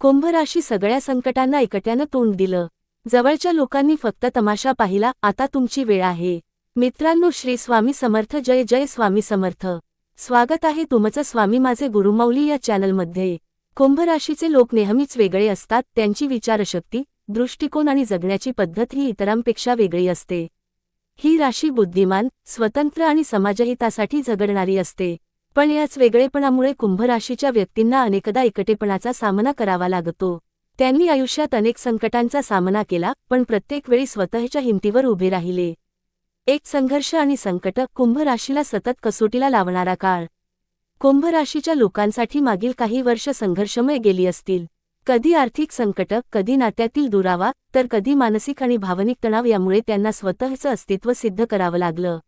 कुंभ राशी सगळ्या संकटांना एकट्यानं तोंड दिलं. जवळच्या लोकांनी फक्त तमाशा पाहिला आता तुमची वेळ आहे. मित्रांनो श्री स्वामी समर्थ जय जय स्वामी समर्थ. स्वागत आहे तुमचं स्वामी माझे गुरुमौली या चॅनलमध्ये. कुंभ राशीचे लोक नेहमीच वेगळे असतात त्यांची विचारशक्ती दृष्टिकोन आणि जगण्याची पद्धत ही इतरांपेक्षा वेगळी असते. ही राशी बुद्धिमान स्वतंत्र आणि समाजहितासाठी झगडणारी असते. पण याच वेगळेपणामुळे कुंभ राशीच्या व्यक्तींना अनेकदा एकटेपणाचा सामना करावा लागतो. त्यांनी आयुष्यात अनेक संकटांचा सामना केला पण प्रत्येक वेळी स्वतःच्या हिमतीवर उभे राहिले. एक संघर्ष आणि संकट कुंभ राशीला सतत कसोटीला लावणारा काळ. कुंभ राशीच्या लोकांसाठी मागील काही वर्ष संघर्षमय गेली असतील. कधी आर्थिक संकट कधी नात्यातील दुरावा तर कधी मानसिक आणि भावनिक तणाव यामुळे त्यांना स्वतःचं अस्तित्व सिद्ध करावं लागलं.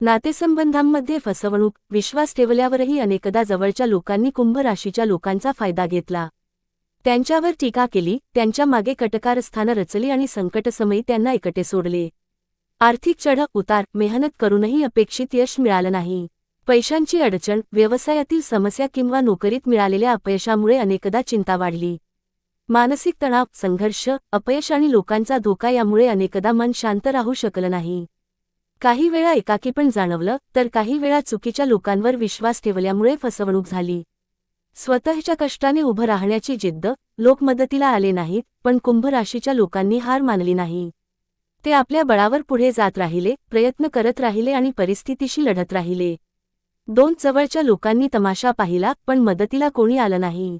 नातेसंबंधांमध्ये फसवणूक विश्वास ठेवल्यावरही अनेकदा जवळच्या लोकांनी कुंभ राशीच्या लोकांचा फायदा घेतला. त्यांच्यावर टीका केली त्यांच्या मागे कटकारस्थानं रचली आणि संकटसमयी त्यांना एकटे सोडले. आर्थिक चढ उतार मेहनत करूनही अपेक्षित यश मिळालं नाही. पैशांची अडचण व्यवसायातील समस्या किंवा नोकरीत मिळालेल्या अपयशामुळे अनेकदा चिंता वाढली. मानसिक तणाव संघर्ष अपयश आणि लोकांचा धोका यामुळे अनेकदा मन शांत राहू शकलं नाही. काही वेळा एकाकीपण जाणवलं तर काही वेळा चुकीच्या लोकांवर विश्वास ठेवल्यामुळे फसवणूक झाली. स्वतःच्या कष्टाने उभं राहण्याची जिद्द लोक मदतीला आले नाहीत पण कुंभ राशीच्या लोकांनी हार मानली नाही. ते आपल्या बळावर पुढे जात राहिले प्रयत्न करत राहिले आणि परिस्थितीशी लढत राहिले. दोन जवळच्या लोकांनी तमाशा पाहिला पण मदतीला कोणी आलं नाही.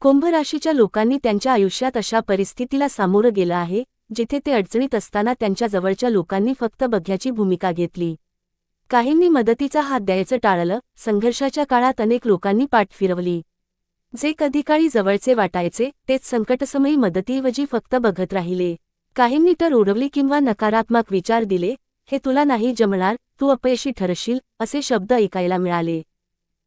कुंभ राशीच्या लोकांनी त्यांच्या आयुष्यात अशा परिस्थितीला सामोरं गेलं आहे जिथे ते अडचणीत असताना त्यांच्या जवळच्या लोकांनी फक्त बघ्याची भूमिका घेतली. काहींनी मदतीचा हात द्यायचं टाळलं संघर्षाच्या काळात अनेक लोकांनी पाठ फिरवली. जे कधीकाळी जवळचे वाटायचे तेच संकटसमयी मदतीऐवजी फक्त बघत राहिले. काहींनी तर उडवली किंवा नकारात्मक विचार दिले हे तुला नाही जमणार तू अपयशी ठरशील असे शब्द ऐकायला मिळाले.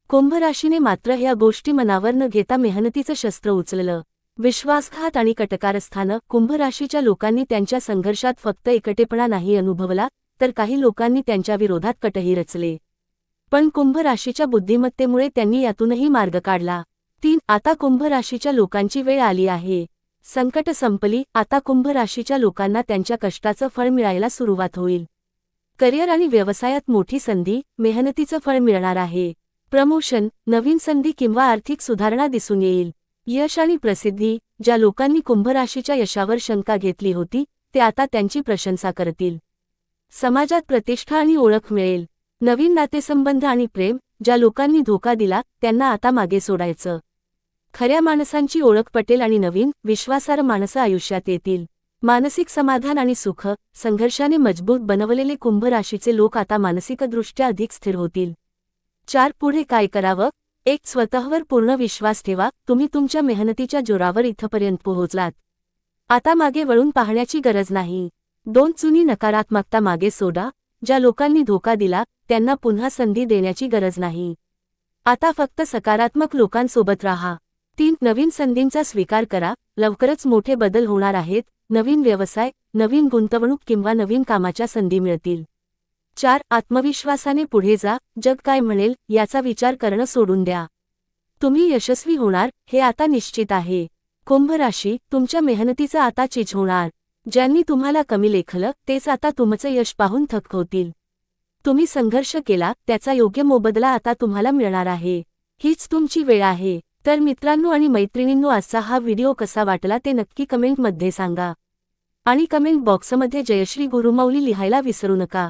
कुंभ राशीने मात्र ह्या गोष्टी मनावर न घेता मेहनतीचं शस्त्र उचललं. विश्वासघात आणि कटकारस्थानं कुंभ राशीच्या लोकांनी त्यांच्या संघर्षात फक्त एकटेपणा नाही अनुभवला तर काही लोकांनी त्यांच्या विरोधात कटही रचले. पण कुंभ राशीच्या बुद्धिमत्तेमुळे त्यांनी यातूनही मार्ग काढला. तीन आता कुंभ राशीच्या लोकांची वेळ आली आहे. संकट संपली आता कुंभ राशीच्या लोकांना त्यांच्या कष्टाचं फळ मिळायला सुरुवात होईल. करिअर आणि व्यवसायात मोठी संधी मेहनतीचं फळ मिळणार आहे. प्रमोशन नवीन संधी किंवा आर्थिक सुधारणा दिसून येईल. यश आणि प्रसिद्धी ज्या लोकांनी कुंभराशीच्या यशावर शंका घेतली होती ते आता त्यांची प्रशंसा करतील. समाजात प्रतिष्ठा आणि ओळख मिळेल. नवीन नातेसंबंध आणि प्रेम ज्या लोकांनी धोका दिला त्यांना आता मागे सोडायचं. खऱ्या माणसांची ओळख पटेल आणि नवीन विश्वासार्ह माणसं आयुष्यात येतील. मानसिक समाधान आणि सुख संघर्षाने मजबूत बनवलेले कुंभ राशीचे लोक आता मानसिकदृष्ट्या अधिक स्थिर होतील. चार पुढे काय करावं? एक स्वतःवर पूर्ण विश्वास ठेवा तुम्ही तुमच्या मेहनतीच्या जोरावर इथपर्यंत पोहोचलात. आता मागे वळून पाहण्याची गरज नाही. दोन चुनी नकारात्मकता मागे सोडा ज्या लोकांनी धोका दिला त्यांना पुन्हा संधी देण्याची गरज नाही. आता फक्त सकारात्मक लोकांसोबत राहा. तीन नवीन संधींचा स्वीकार करा लवकरच मोठे बदल होणार आहेत नवीन व्यवसाय नवीन गुंतवणूक किंवा नवीन कामाच्या संधी मिळतील. चार आत्मविश्वासाने पुढे जा जग काय म्हणेल याचा विचार करणं सोडून द्या. तुम्ही यशस्वी होणार हे आता निश्चित आहे. कुंभ राशी तुमच्या मेहनतीचं आता चीज होणार ज्यांनी तुम्हाला कमी लेखलं तेच आता तुमचं यश पाहून थक्क होतील तुम्ही संघर्ष केला त्याचा योग्य मोबदला आता तुम्हाला मिळणार आहे. हीच तुमची वेळ आहे. तर मित्रांनो आणि मैत्रिणींनो आजचा हा व्हिडिओ कसा वाटला ते नक्की कमेंटमध्ये सांगा. आणि कमेंट बॉक्समध्ये जयश्री गुरुमाऊली लिहायला विसरू नका.